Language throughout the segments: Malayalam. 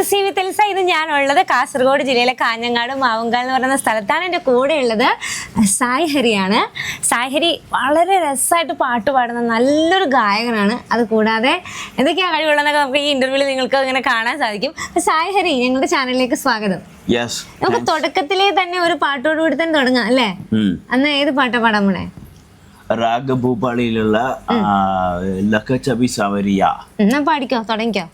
ടു സി വിത്ത് എൽസ ഇത് ഞാനുള്ളത്. കാസർഗോഡ് ജില്ലയിലെ കാഞ്ഞങ്ങാട് മാവുങ്കാൽ എന്ന് പറയുന്ന സ്ഥലത്താണ് എന്റെ കൂടെ ഉള്ളത്. സായ് ഹരിയാണ്. സായ് ഹരി വളരെ രസമായിട്ട് പാട്ട് പാടുന്ന നല്ലൊരു ഗായകനാണ്. അത് കൂടാതെ എന്തൊക്കെയാണ് കഴിവുള്ളതെന്നൊക്കെ നമുക്ക് ഈ ഇന്റർവ്യൂവിൽ നിങ്ങൾക്ക് ഇങ്ങനെ കാണാൻ സാധിക്കും. സായ് ഹരി ഞങ്ങളുടെ ചാനലിലേക്ക് സ്വാഗതം. നമുക്ക് തുടക്കത്തിലെ തന്നെ ഒരു പാട്ടോട് കൂടി തന്നെ തുടങ്ങാം അല്ലേ? അന്ന് ഏത് പാട്ടാ പാടാൻ പോണേ? രാഗ ഭൂപാളിയിലുള്ള ലക്കച്ചബി സവരിയ. എന്നാ പാടിക്കോ തുടങ്ങിക്കോ.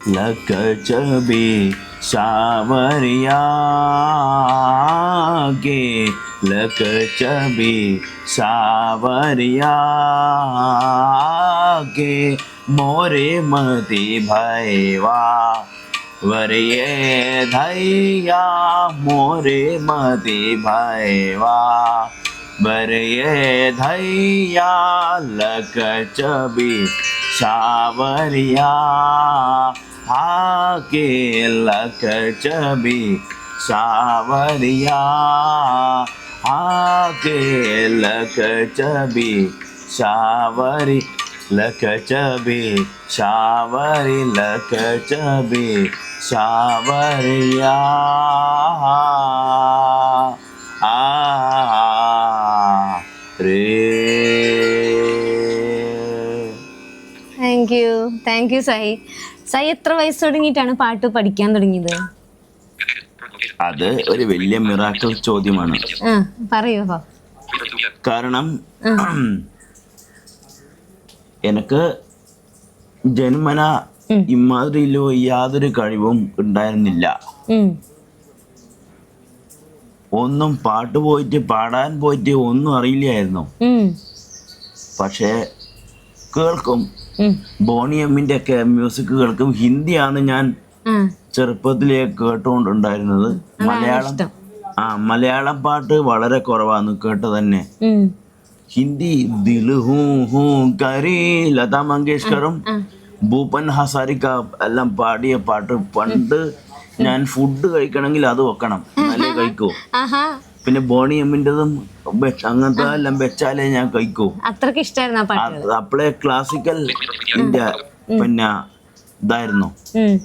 લક ચબે સાવરિયા ગે લક ચબે સાવરિયા ગે મોરે મતે ભયવા વરિયે ધૈયા મોરે મતે ભયવા વરિયે ધૈયા લક ચબે સાવરિયા आके लख चबी सावरिया। के लख चबी सावरी लख चबी सावरी लख चबी सावरिया। आ, रे। थैंक यू थैंक यू सही സായി എത്ര വയസ്സ് തുടങ്ങിയിട്ടാണ് പാട്ട് പഠിക്കാൻ തുടങ്ങിയത്? അത് ഒരു വലിയ മിറാക്കിൾ ചോദ്യമാണ്. പറയൂ കാരണം എനിക്ക് ജന്മന ഇമാതിരിയിലോ യാതൊരു കഴിവും ഉണ്ടായിരുന്നില്ല. ഒന്നും പാട്ട് പോയിട്ട് പാടാൻ പോയിട്ട് ഒന്നും അറിയില്ലായിരുന്നു. പക്ഷേ കേൾക്കും. ഉം. ബോണിയമ്മിന്റെ ഒക്കെ മ്യൂസിക് കേൾക്കും ഹിന്ദിയാണ് ഞാൻ ചെറുപ്പത്തിലേ കേട്ടുകൊണ്ടുണ്ടായിരുന്നത്. മലയാളം ആ മലയാളം പാട്ട് വളരെ കുറവാന്ന് കേട്ട് തന്നെ ഹിന്ദി ദിൽ ഹൂ ഹൂ കരി ലതാ മങ്കേഷ്കറും ഭൂപൻ ഹസാരിക്ക എല്ലാം പാടിയ പാട്ട് പണ്ട് ഞാൻ ഫുഡ് കഴിക്കണമെങ്കിൽ അത് വെക്കണം. നല്ല കഴിക്കൂ. പിന്നെ ബോണി എമ്മിന്റെതും അങ്ങനത്തെ എല്ലാം വെച്ചാലേ ഞാൻ കഴിക്കൂ. അത്രയ്ക്ക് ഇഷ്ടായിരുന്നു ആ പാട്ട് അത് അപ്പളേ ക്ലാസിക്കൽ ഇന്ത്യ പിന്നെ ഇതായിരുന്നു.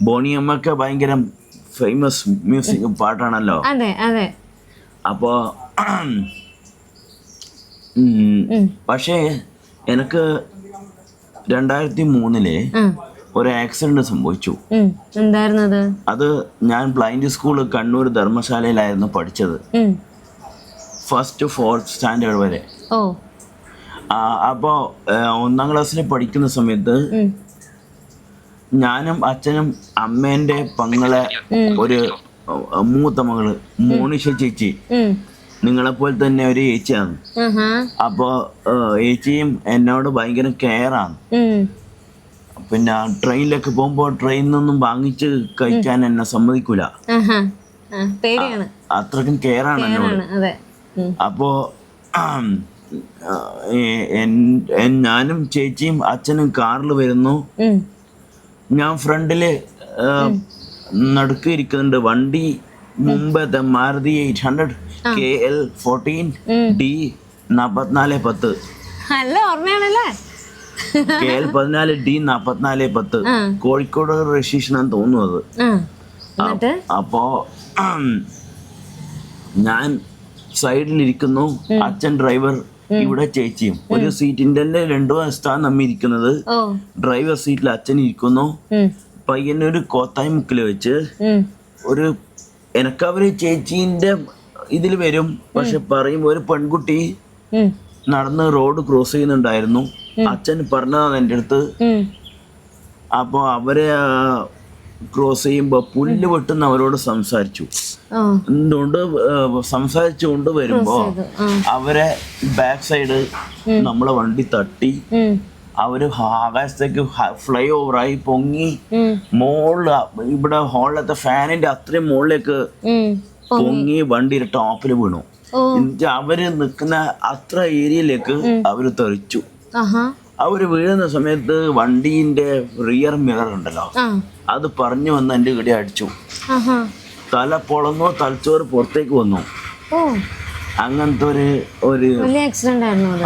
ബോണി അമ്മയ്ക്ക് ഭയങ്കര ഫേമസ് മ്യൂസിക് പാട്ടാണല്ലോ. അതെ അതെ. അപ്പോ പക്ഷേ എനിക്ക് രണ്ടായിരത്തി മൂന്നിൽ ഒരു ആക്സിഡന്റ് സംഭവിച്ചു. എന്തായിരുന്നു അത് ഞാൻ ബ്ലൈൻഡ് സ്കൂൾ കണ്ണൂർ ധർമ്മശാലയിലായിരുന്നു പഠിച്ചത്. ഫസ്റ്റ് ഫോർത്ത് സ്റ്റാൻഡേർഡ് വരെ. ഓ. അപ്പോൾ അപ്പോ ഒന്നാം ക്ലാസ്സിൽ പഠിക്കുന്ന സമയത്ത് ഞാനും അച്ഛനും അമ്മേന്റെ പങ്ങളെ ഒരു മൂത്ത മകൾ മോണിഷ ചേച്ചി നിങ്ങളെ നിങ്ങളെപ്പോലെ തന്നെ ഒരു ചേച്ചിയാണ് അപ്പോ ചേച്ചിയും എന്നോട് ഭയങ്കര കെയറാണ്. ആണ് പിന്നെ ട്രെയിനിലൊക്കെ പോകുമ്പോൾ ട്രെയിനിൽ നിന്നും വാങ്ങിച്ച് കഴിക്കാൻ എന്നെ സമ്മതിക്കൂല. അത്രക്കും കെയറാണ് എന്നോട്. അപ്പോ ഞാനും ചേച്ചിയും അച്ഛനും കാറിൽ വരുന്നു. ഞാൻ ഫ്രണ്ടിൽ നടക്കുക നടുക്ക് ഇരിക്കുന്നുണ്ട്. വണ്ടി മുമ്പ് Maruti eight hundred K L fourteen D നാപ്പത്തിനാല് പത്ത്. നല്ല ഓർമ്മയാണല്ലേ? കെ എൽ പതിനാല് ഡി നാപ്പത്തിനാല് പത്ത്. കോഴിക്കോട് രജിസ്ട്രേഷൻ ആണെന്ന് തോന്നുന്നത് അപ്പോ ഞാൻ സൈഡിലിരിക്കുന്നു അച്ഛൻ ഡ്രൈവർ ഇവിടെ ചേച്ചിയും. ഒരു സീറ്റിന്റെ തന്നെ രണ്ടു വശത്താണ് നമ്മ ഇരിക്കുന്നത് ഡ്രൈവർ സീറ്റിൽ അച്ഛൻ ഇരിക്കുന്നു. പയ്യനെ ഒരു കോത്തായി മുക്കിൽ വെച്ച് ഒരു എനക്കവര് ചേച്ചീന്റെ ഇതിൽ വരും. പക്ഷെ പറയുമ്പോ ഒരു പെൺകുട്ടി നടന്ന് റോഡ് ക്രോസ് ചെയ്യുന്നുണ്ടായിരുന്നു. അച്ഛൻ പറഞ്ഞതാണ് എന്റെ അടുത്ത്. അപ്പോൾ അവരെ ക്രോസ് ചെയ്യുമ്പോൾ പുല്ല് വെട്ടുന്ന അവരോട് സംസാരിച്ചു. എന്തുകൊണ്ട് സംസാരിച്ചുകൊണ്ട് വരുമ്പോ അവരെ ബാക്ക് സൈഡ് നമ്മളെ വണ്ടി തട്ടി. അവർ ആകാശത്തേക്ക് ഫ്ലൈ ഓവറായി പൊങ്ങി. മോൾ ഇവിടെ ഹോളിലത്തെ ഫാനിന്റെ അത്രയും മുകളിലേക്ക്. പൊങ്ങി. വണ്ടിയുടെ ടോപ്പിൽ വീണു. എന്നിട്ട് അവർ നിൽക്കുന്ന അത്ര ഏരിയയിലേക്ക് അവർ തെറിച്ചു. അവർ വീഴുന്ന സമയത്ത് വണ്ടീന്റെ റിയർ മിറർ ഉണ്ടല്ലോ. അത് പറഞ്ഞു വന്ന് എന്റെ ഇവിടെ അടിച്ചു. തല പൊളന്നു തലച്ചോറ് പുറത്തേക്ക് വന്നു. അങ്ങനത്തെ ഒരു ഒരു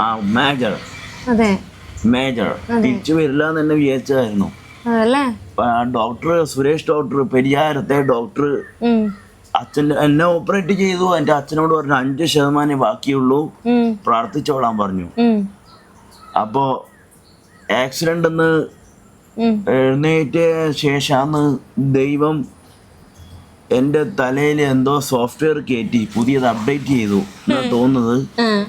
ആ മേജർ മേജർ തിരിച്ചു വരില്ല എന്ന് തന്നെ വിചാരിച്ചതായിരുന്നു. ഡോക്ടർ സുരേഷ് ഡോക്ടർ പെരിയാരത്തെ ഡോക്ടർ അച്ഛന്റെ അച്ഛൻ എന്നെ ഓപ്പറേറ്റ് ചെയ്തു. എന്റെ അച്ഛനോട് പറഞ്ഞു അഞ്ച് ശതമാനം ബാക്കിയുള്ളൂ. പ്രാർത്ഥിച്ചോളാൻ പറഞ്ഞു. ഉം. അപ്പോൾ ആക്സിഡന്റ് എന്ന് എഴുന്നേറ്റ ശേഷമാണ് ദൈവം എന്റെ തലയിൽ എന്തോ സോഫ്റ്റ്വെയർ കയറ്റി പുതിയത് അപ്ഡേറ്റ് ചെയ്തു എന്നാ തോന്നുന്നത്.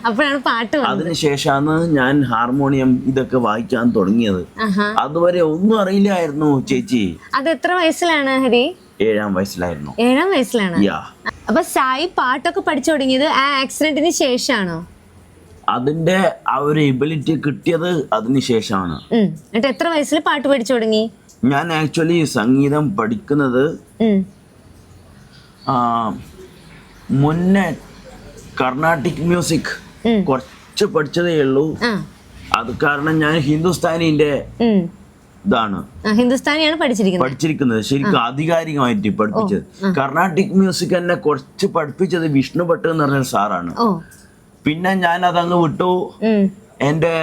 അപ്പോഴാണ് പാട്ട് വന്നത്. അതിനുശേഷമാണ് ഞാൻ ഹാർമോണിയം ഇതൊക്കെ വായിക്കാൻ തുടങ്ങിയത്. അതുവരെ ഒന്നും അറിയില്ലായിരുന്നു ചേച്ചി. അത് എത്ര വയസ്സിലാണ് ഹരി? ഏഴാം വയസ്സിലായിരുന്നു. ഏഴാം വയസ്സിലാണ്. അപ്പൊ സായി പാട്ടൊക്കെ പഠിച്ചു തുടങ്ങിയത് ആ ആക്സിഡന്റിന് ശേഷമാണോ അതിന്റെ ആ ഒരു എബിലിറ്റി കിട്ടിയത് അതിനുശേഷമാണ്. എന്നിട്ട് എത്ര വയസ്സിൽ പാട്ട് പഠിച്ചു തുടങ്ങി? ഞാൻ ആക്ച്വലി സംഗീതം പഠിക്കുന്നത് മുന്നേ കർണാട്ടിക് മ്യൂസിക് കുറച്ച് പഠിച്ചതേ ഉള്ളൂ. അത് കാരണം ഞാൻ ഹിന്ദുസ്ഥാനിന്റെ ഇതാണ്. ഹിന്ദുസ്ഥാനിയാണ് പഠിച്ചിരിക്കുന്നത്. പഠിച്ചിരിക്കുന്നത്. ശരിക്കും ആധികാരികമായിട്ട് പഠിപ്പിച്ചത്. കർണാട്ടിക് മ്യൂസിക് എന്നെ കുറച്ച് പഠിപ്പിച്ചത് വിഷ്ണു ഭട്ട് എന്ന് പറഞ്ഞ സാറാണ്. പിന്നെ ഞാൻ അതങ്ങ് വിട്ടു എന്റെ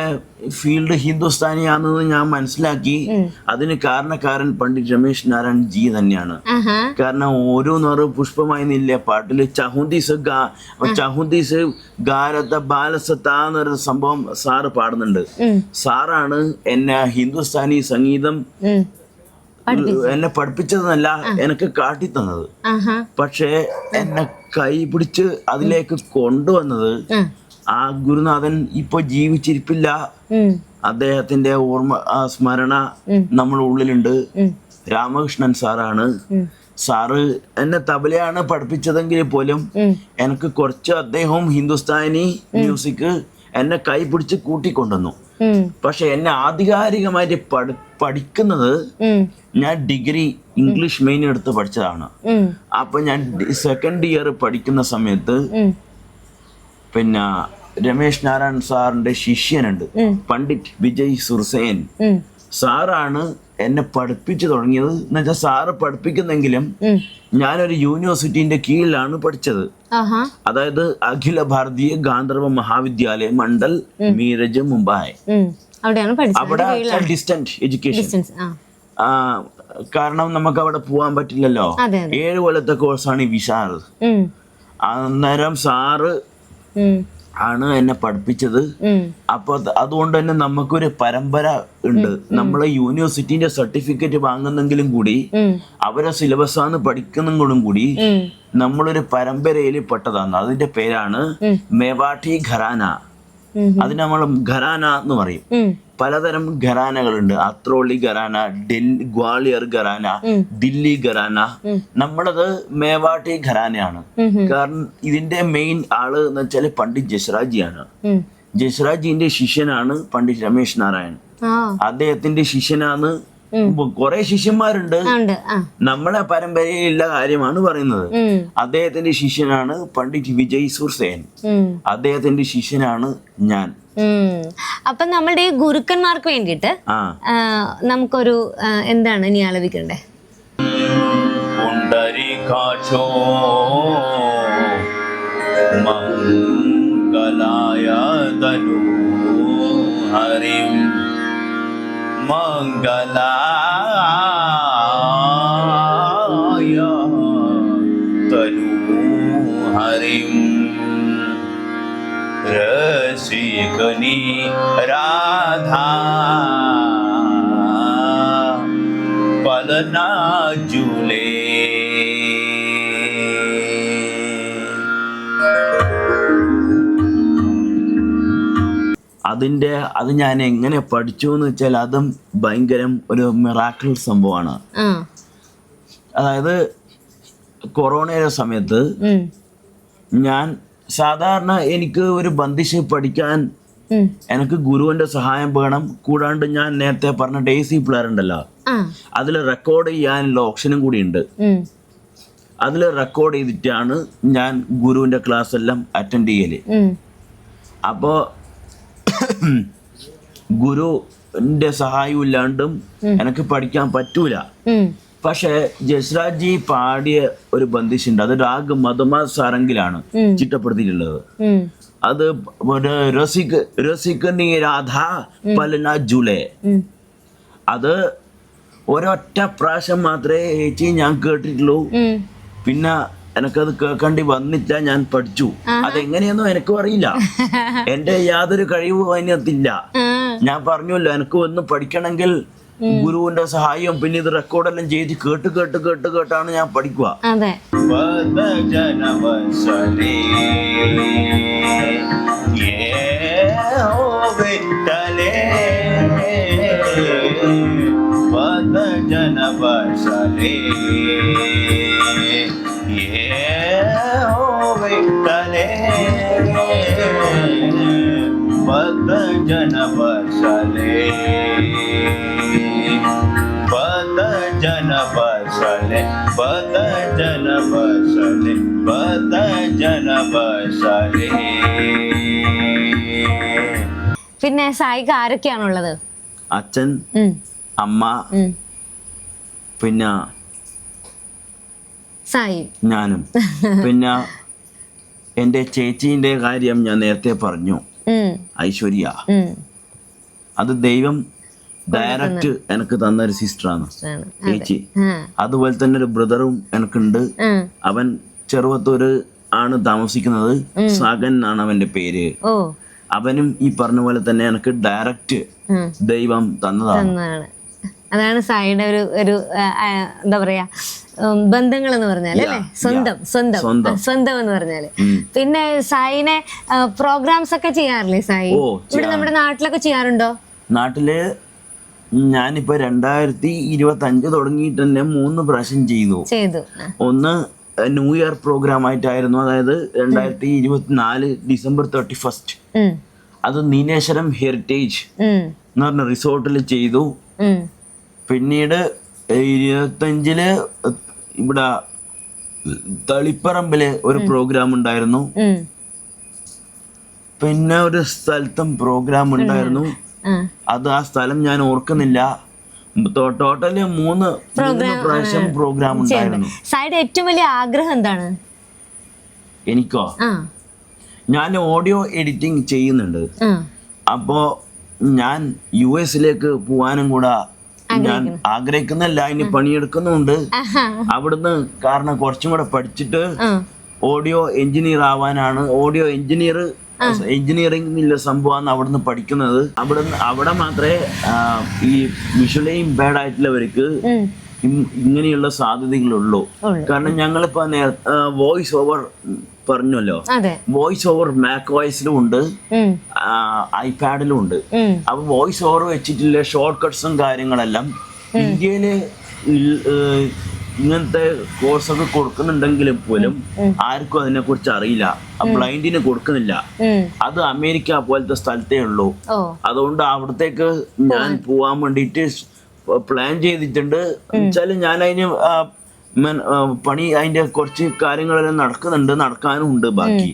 ഫീൽഡ് ഹിന്ദുസ്ഥാനിയാണെന്ന് ഞാൻ മനസ്സിലാക്കി. അതിന് കാരണക്കാരൻ പണ്ഡിറ്റ് രമേശ് നാരായൺ ജി തന്നെയാണ്. കാരണം കാരണം നിറ പുഷ്പമായി നില്ല പാട്ടിൽ? ചഹുന്തീസ് ഗാ ചഹുന്തീസ് ഗാരത്ത ബാലസത്ത എന്നൊരു സംഭവം സാറ് പാടുന്നുണ്ട്. സാറാണ് എന്നെ ഹിന്ദുസ്ഥാനി സംഗീതം എന്നെ പഠിപ്പിച്ചതെന്നല്ല എനിക്ക് കാട്ടിത്തന്നത്. തന്നത് പക്ഷേ എന്നെ കൈ പിടിച്ച് അതിലേക്ക് കൊണ്ടുവന്നത് ആ. ഗുരുനാഥൻ ഇപ്പൊ ജീവിച്ചിരിപ്പില്ല. അദ്ദേഹത്തിന്റെ ഓർമ്മ ആ സ്മരണ നമ്മുടെ ഉള്ളിലുണ്ട്. രാമകൃഷ്ണൻ സാറാണ്. സാറ് എന്നെ തബലയാണ് പഠിപ്പിച്ചതെങ്കിൽ പോലും എനിക്ക് കുറച്ച് അദ്ദേഹവും ഹിന്ദുസ്ഥാനി മ്യൂസിക് എന്നെ കൈ പിടിച്ച് കൂട്ടിക്കൊണ്ടുവന്നു. പക്ഷെ എന്നെ ആധികാരികമായിട്ട് പഠി പഠിക്കുന്നത് ഞാൻ ഡിഗ്രി ഇംഗ്ലീഷ് മെയിൻ എടുത്ത് പഠിച്ചതാണ്. അപ്പൊ ഞാൻ സെക്കൻഡ് ഇയർ പഠിക്കുന്ന സമയത്ത് പിന്നെ രമേശ് നാരായൺ സാറിന്റെ ശിഷ്യനുണ്ട്. പണ്ഡിറ്റ് വിജയ് സുർസേൻ. സാറാണ് എന്നെ പഠിപ്പിച്ചു തുടങ്ങിയത്. എന്ന് വെച്ചാൽ സാറ് പഠിപ്പിക്കുന്നെങ്കിലും. ഞാനൊരു യൂണിവേഴ്സിറ്റിന്റെ കീഴിലാണ് പഠിച്ചത്. അതായത് അഖില ഭാരതീയ ഗാന്ധർവ മഹാവിദ്യാലയ മണ്ഡൽ മീരജ് മുംബൈ. അവിടെ ഡിസ്റ്റന്റ് എഡ്യൂക്കേഷൻ കാരണം നമുക്ക് അവിടെ പോകാൻ പറ്റില്ലല്ലോ ഏഴ് കൊല്ലത്തെ കോഴ്സാണ് ഈ വിശാൽ. അന്നേരം സാറ്. ആണ് എന്നെ പഠിപ്പിച്ചത്. അപ്പൊ അതുകൊണ്ട് തന്നെ നമുക്കൊരു പരമ്പര ഉണ്ട് നമ്മളെ യൂണിവേഴ്സിറ്റിന്റെ സർട്ടിഫിക്കറ്റ് വാങ്ങുന്നെങ്കിലും കൂടി. അവരെ സിലബസ് ആണ് പഠിക്കുന്നെങ്കിലും കൂടി. നമ്മളൊരു പരമ്പരയിൽ പെട്ടതാണ് അതിന്റെ പേരാണ് മേവാട്ടി ഘരാന ഉം. അതിന് നമ്മൾ ഖരാന എന്ന് പറയും. പലതരം ഖരാനകളുണ്ട്. അത്രോളി ഖരാന ഡൽഹി ഗ്വാളിയർ ഖരാന ദില്ലി ഖരാന. നമ്മളത് മേവാട്ടി ഖരാനയാണ്. കാരണം ഇതിന്റെ മെയിൻ ആൾ എന്ന് വെച്ചാൽ പണ്ഡിറ്റ് ജസ്രാജിയാണ്. ജസ്രാജിന്റെ ശിഷ്യനാണ് പണ്ഡിറ്റ് രമേശ് നാരായൺ അദ്ദേഹത്തിന്റെ ശിഷ്യനാണ് കുറെ ശിഷ്യന്മാരുണ്ട്. നമ്മളെ പരമ്പരയിലുള്ള കാര്യമാണ് പറയുന്നത്. അദ്ദേഹത്തിന്റെ ശിഷ്യനാണ് പണ്ഡിറ്റ് വിജയ് സുർസേൻ. അദ്ദേഹത്തിന്റെ ശിഷ്യനാണ് ഞാൻ. അപ്പൊ നമ്മളുടെ ഈ ഗുരുക്കന്മാർക്ക് വേണ്ടിയിട്ട് നമുക്കൊരു എന്താണ് ഇനി ആലപിക്കണ്ടേ? മംഗലായ ഹരിം മംഗലായ തനു ഹരിം രസികനി രാധാ അതിന്റെ അത് ഞാൻ എങ്ങനെ പഠിച്ചു എന്ന് വെച്ചാൽ അതും ഭയങ്കരം ഒരു മിറാക്കിൾ സംഭവമാണ്. അതായത് കൊറോണയുടെ സമയത്ത് ഞാൻ സാധാരണ എനിക്ക് ഒരു ബന്ദിശ് പഠിക്കാൻ എനിക്ക് ഗുരുവിന്റെ സഹായം വേണം. കൂടാണ്ട് ഞാൻ നേരത്തെ പറഞ്ഞ ഡേ സി പ്ലെയർ ഉണ്ടല്ലോ അതിൽ റെക്കോർഡ് ചെയ്യാനുള്ള ഓപ്ഷനും കൂടി ഉണ്ട്. അതിൽ റെക്കോർഡ് ചെയ്തിട്ടാണ് ഞാൻ ഗുരുവിന്റെ ക്ലാസ് എല്ലാം അറ്റൻഡ് ചെയ്യൽ. അപ്പോ അപ്പോൾ ഗുരുവിന്റെ സഹായം ഇല്ലാണ്ടും എനിക്ക് പഠിക്കാൻ പറ്റൂല. പക്ഷെ ജസ്രാജ് ജി പാടിയ ഒരു ബന്ധിച്ചുണ്ട് അത് രാഗ് മധുമ സാരംഗിലാണ് ചിട്ടപ്പെടുത്തിയിട്ടുള്ളത്. അത് രസിക് രസിക് നീ രാധ പലന ജുലേ. അത് ഒരൊറ്റ പ്രാവശ്യം മാത്രമേ ചേച്ചി ഞാൻ കേട്ടിട്ടുള്ളൂ. പിന്നെ എനിക്കത് കേൾക്കേണ്ടി വന്നില്ല ഞാൻ പഠിച്ചു. അതെങ്ങനെയെന്നും എനിക്കും അറിയില്ല. എന്റെ യാതൊരു കഴിവും അതിനകത്തില്ല. ഞാൻ പറഞ്ഞല്ലോ എനിക്ക് ഒന്ന് പഠിക്കണമെങ്കിൽ ഗുരുവിന്റെ സഹായം പിന്നെ ഇത് റെക്കോർഡെല്ലാം ചെയ്ത് കേട്ട് കേട്ട് കേട്ട് കേട്ടാണ് ഞാൻ പഠിക്കുക. അതെ. വദജനവസലേ പദ ജന ബസലെ പദ ജന ബസലെ പദ ജന പിന്നെ സായിക്ക് ആരൊക്കെയാണുള്ളത്? അച്ഛൻ അമ്മ പിന്നെ സായി. ഞാനും. പിന്നെ എന്റെ ചേച്ചീന്റെ കാര്യം ഞാൻ നേരത്തെ പറഞ്ഞു. ഐശ്വര്യ. അത് ദൈവം ഡയറക്റ്റ് എനിക്ക് തന്ന ഒരു സിസ്റ്ററാണ്. ചേച്ചി. അതുപോലെ തന്നെ ഒരു ബ്രദറും എനിക്കുണ്ട്. അവൻ ചെറുവത്തൂര് ആണ് താമസിക്കുന്നത്. സാഗൻ എന്നാണ് അവന്റെ പേര്. അവനും ഈ പറഞ്ഞ പോലെ തന്നെ എനിക്ക് ഡയറക്റ്റ് ദൈവം തന്നതാണ്. അതാണ് സായിയുടെ ഒരു ഒരു എന്താ പറയാ ബന്ധങ്ങൾ എന്ന് പറഞ്ഞാൽ അല്ലേ? സ്വന്തം സ്വന്തം. സ്വന്തം. എന്ന് പറഞ്ഞാൽ. പിന്നെ സായിനെ പ്രോഗ്രാംസ് ഒക്കെ ചെയ്യാറില്ലേ സായി? ഇവിടെ നമ്മുടെ നാട്ടിലൊക്കെ ചെയ്യാറുണ്ടോ? നാട്ടിൽ ഞാനിപ്പോ രണ്ടായിരത്തി ഇരുപത്തി അഞ്ച് തുടങ്ങിയിട്ട് തന്നെ മൂന്ന് പ്രാവശ്യം ചെയ്തു. ചെയ്തു. ഒന്ന് ന്യൂ ഇയർ പ്രോഗ്രാം ആയിട്ടായിരുന്നു. അതായത് രണ്ടായിരത്തി ഇരുപത്തിനാല് ഡിസംബർ തേർട്ടി ഫസ്റ്റ് അത് നീനേശ്വരം ഹെറിറ്റേജ് എന്ന് പറഞ്ഞ റിസോർട്ടിൽ ചെയ്തു. പിന്നീട് പിന്നീട് ഇരുപത്തഞ്ചിൽ ഇവിടെ തളിപ്പറമ്പിൽ ഒരു പ്രോഗ്രാം ഉണ്ടായിരുന്നു. പിന്നെ ഒരു സ്ഥലത്തും പ്രോഗ്രാം ഉണ്ടായിരുന്നു. അത് ആ സ്ഥലം ഞാൻ ഓർക്കുന്നില്ല. ടോട്ടലി മൂന്ന് പ്രാവശ്യം പ്രോഗ്രാം ഉണ്ടായിരുന്നു. സായിയുടെ ഏറ്റവും വലിയ ആഗ്രഹം എന്താണ്? എനിക്കോ? ഞാൻ ഓഡിയോ എഡിറ്റിംഗ് ചെയ്യുന്നുണ്ട്. അപ്പോ ഞാൻ യു എസിലേക്ക് പോവാനും കൂടെ ഞാൻ ആഗ്രഹിക്കുന്നല്ല അതിന് പണിയെടുക്കുന്നുണ്ട്. അവിടുന്ന് കാരണം കുറച്ചും കൂടെ പഠിച്ചിട്ട് ഓഡിയോ എഞ്ചിനീയർ ആവാനാണ്. ഓഡിയോ എഞ്ചിനീയർ എഞ്ചിനീയറിംഗ് എന്നുള്ള സംഭവമാണ് അവിടുന്ന് പഠിക്കുന്നത്. അവിടുന്ന് അവിടെ മാത്രമേ ഈ വിഷ്വലി ഇമ്പയർഡ് ആയിട്ടുള്ളവർക്ക് ഇങ്ങനെയുള്ള സാധ്യതകളുള്ളൂ. കാരണം ഞങ്ങളിപ്പോ വോയിസ് ഓവർ പറഞ്ഞല്ലോ. വോയിസ് ഓവർ മാക് വോയിസിലും ഉണ്ട്. ഐപാഡിലും ഉണ്ട്. അപ്പൊ വോയിസ് ഓവർ വെച്ചിട്ടുള്ള ഷോർട്ട് കട്ട്സും കാര്യങ്ങളെല്ലാം ഇന്ത്യയിൽ ഇങ്ങനത്തെ കോഴ്സൊക്കെ കൊടുക്കുന്നുണ്ടെങ്കിലും പോലും ആർക്കും അതിനെ കുറിച്ച് അറിയില്ല ബ്ലൈൻഡിന് കൊടുക്കുന്നില്ല. അത് അമേരിക്ക പോലത്തെ സ്ഥലത്തേ ഉള്ളൂ. അതുകൊണ്ട് അവിടത്തേക്ക് ഞാൻ പോവാൻ. വേണ്ടിയിട്ട് പ്ലാൻ ചെയ്തിട്ടുണ്ട്. വെച്ചാൽ ഞാൻ അതിന് പണി അതിന്റെ കുറച്ച് കാര്യങ്ങളെല്ലാം നടക്കുന്നുണ്ട് നടക്കാനും ഉണ്ട് ബാക്കി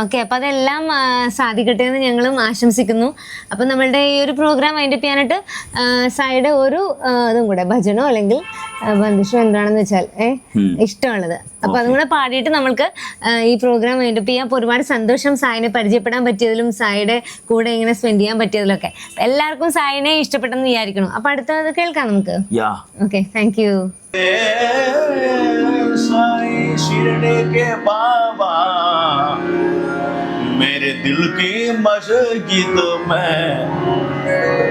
ഓക്കെ അപ്പൊ അതെല്ലാം സാധിക്കട്ടെ എന്ന് ഞങ്ങളും ആശംസിക്കുന്നു. അപ്പൊ നമ്മളുടെ ഈ ഒരു പ്രോഗ്രാം അതിന്റെ ചെയ്യാനായിട്ട് സായിയുടെ ഒരു ഇതും കൂടെ ഭജനോ അല്ലെങ്കിൽ ബന്ധിഷോ എന്താണെന്ന് വെച്ചാൽ ഏ ഇഷ്ടമുള്ളത്. അപ്പൊ അതും കൂടെ പാടിയിട്ട് നമ്മൾക്ക് ഈ പ്രോഗ്രാം വൈൻഡപ്പ് ചെയ്യാം അപ്പൊ ഒരുപാട് സന്തോഷം സായിനെ പരിചയപ്പെടാൻ പറ്റിയതിലും സായിയുടെ കൂടെ ഇങ്ങനെ സ്പെൻഡ് ചെയ്യാൻ പറ്റിയതിലും ഒക്കെ എല്ലാവർക്കും സായിനെ ഇഷ്ടപ്പെട്ടെന്ന് വിചാരിക്കണം അപ്പൊ അടുത്തത് കേൾക്കാം നമുക്ക്. യാ. ഓക്കെ താങ്ക് യു दिल की मस्जिद में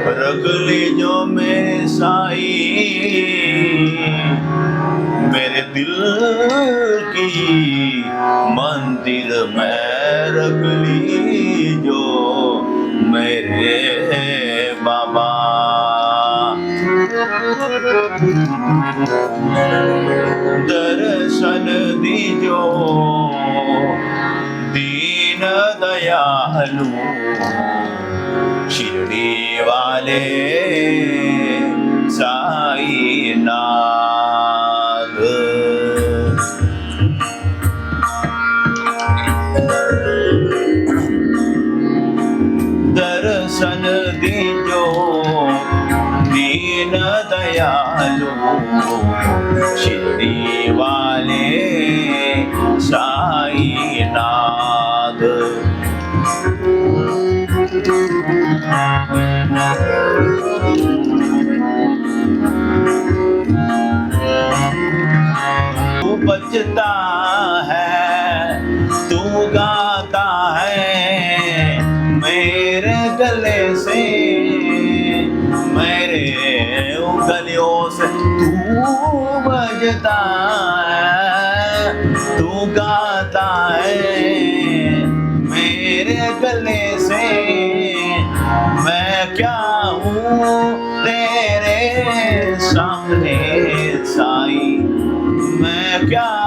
रख ली जो मेरे साईं। मेरे दिल की मंदिर में रख ली जो मेरे बाबा। दर्शन दीजो। दयालु शिरडी वाले बजता है, तू गाता है मेरे गले से, मेरे उंगलियों से तू बजता है, तू गाता है मेरे गले से। मैं क्या हूँ तेरे सामने साई? मैं क्या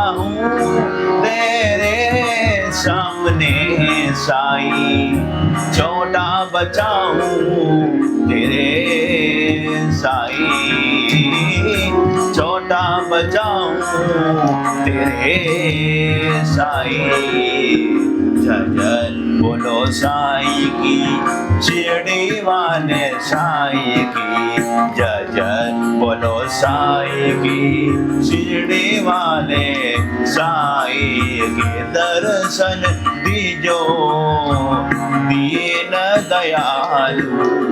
तेरे सामने साई छोटा बचा हूँ तेरे साई छोटा बचा हूँ तेरे साई બોલો સાઈ કી શિરડી વાલે સાઈ કી, જય જય બોલો સાઈ કી શિરડી વાલે સાઈ કે, દર્શન દીજો, દીન દયાલુ.